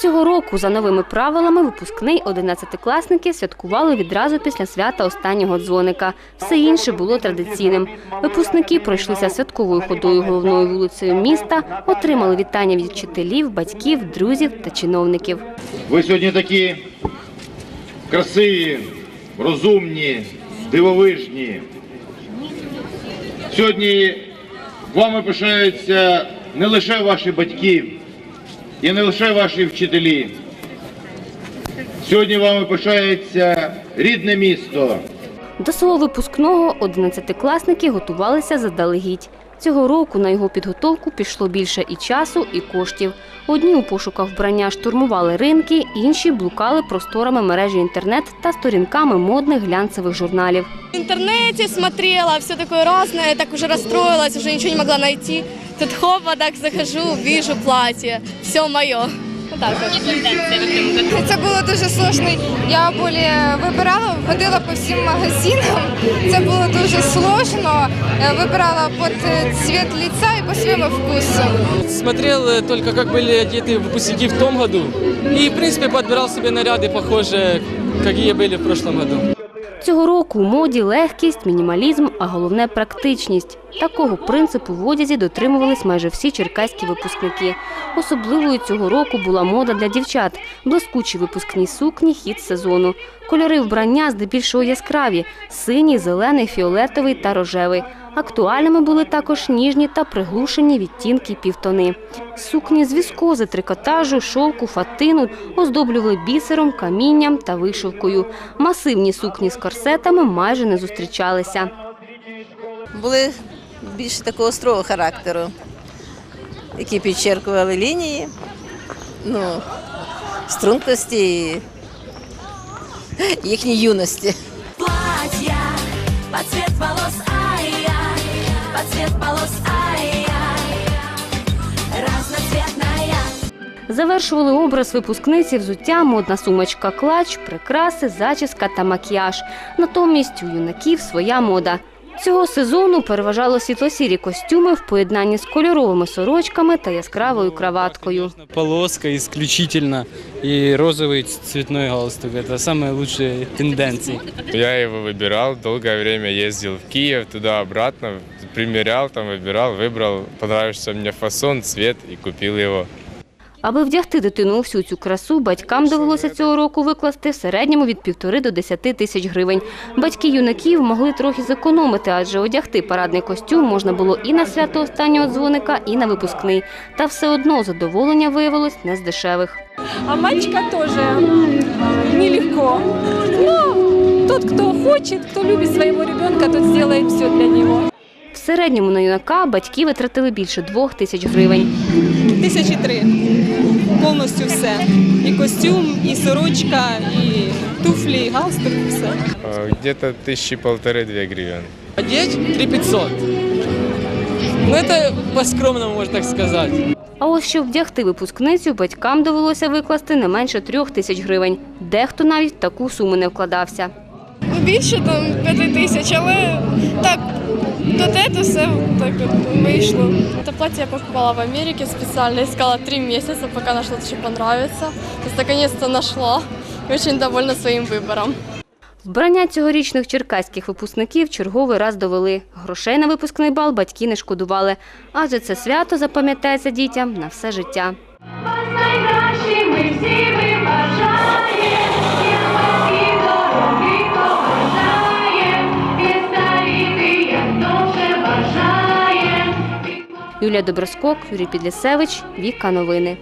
Цього року за новими правилами випускний одинадцятикласники святкували відразу після свята останнього дзвоника. Все інше було традиційним. Випускники пройшлися святковою ходою головною вулицею міста, отримали вітання від вчителів, батьків, друзів та чиновників. Ви сьогодні такі красиві, розумні, дивовижні. Сьогодні вами пишаються не лише ваші батьки і не лише ваші вчителі. Сьогодні вами пишається рідне місто. До свого випускного одинадцятикласники готувалися заздалегідь. Цього року на його підготовку пішло більше і часу, і коштів. Одні у пошуках вбрання штурмували ринки, інші блукали просторами мережі інтернет та сторінками модних глянцевих журналів. В интернете смотрела, все такое разное, так уже расстроилась, уже ничего не могла найти. Тут хоп, вот так захожу, вижу платье, все мое. Вот так вот. Це було дуже сложно. Я більше вибирала, ходила по всім магазинам. Це було дуже сложно. Е, Вибирала під е, цвіт лица і по своєму вкусу. Смотрел э, только, как были одеты выпускники в том году. И, в принципе, подбирал себе наряды, похожие, какие были в прошлом году. Цього року у моді легкість, мінімалізм, а головне практичність. Такого принципу в одязі дотримувались майже всі черкаські випускники. Особливою цього року була мода для дівчат. Блискучі випускні сукні, хід сезону. Кольори вбрання здебільшого яскраві – синій, зелений, фіолетовий та рожевий. Актуальними були також ніжні та приглушені відтінки півтони. Сукні з віскози, трикотажу, шовку, фатину оздоблювали бісером, камінням та вишивкою. Масивні сукні з корсетами майже не зустрічалися. були більш такого строгого характеру, які підчеркували лінії, ну, стрункості і їхній юності. платья под цвет волос ай-яй, под цвет волос ай-яй, разноцветная. Завершували образ випускниці взуття, модна сумочка, клач, прикраси, зачіска та макіяж. Натомість у юнаків своя мода. Цього сезону переважало світло-сірі костюми в поєднанні з кольоровими сорочками та яскравою краваткою. Полоска исключительно и розовый цветной галстук. Это самые лучшие тенденции. Я его выбирал, долгое время ездил в Киев, туда-обратно, примерял, там выбирал, выбрал, понравился мне фасон, цвет и купил его. Аби вдягти дитину у всю цю красу, батькам довелося цього року викласти в середньому від півтори до десяти тисяч гривень. Батьки юнаків могли трохи зекономити, адже одягти парадний костюм можна було і на свято останнього дзвоника, і на випускний. Та все одно задоволення виявилось не з дешевих. А мальчика тоже нелегко. Но тот, кто хочет, кто любит своего ребенка, тот сделает все для него. В середньому на юнака батьки витратили більше двох тисяч гривень. Тисячі три. Повністю все. І костюм, і сорочка, і туфлі, і галстук, все. Э, Где-то тысячи полторы-две гривен. Одеть 3500. Ну, это по-скромному, можно так сказать. А ось щоб вдягти випускницю, батькам довелося викласти не менше трьох тисяч гривень. Дехто навіть в таку суму не вкладався. Ну, більше там п'яти тисяч, але так, до те все так от вийшло. Это платье я покупала в Америке специально, искала три месяца, пока нашла то, что понравится. То есть наконец-то нашла. И Очень довольна своим выбором. Вбрання цьогорічних черкаських випускників черговий раз довели. Грошей на випускний бал батьки не шкодували, адже це свято запам'ятається дітям на все життя. Найкращі ми всі ми бажаєм, Юлія Доброскок, Юрій Підлісевич, Віка Новини.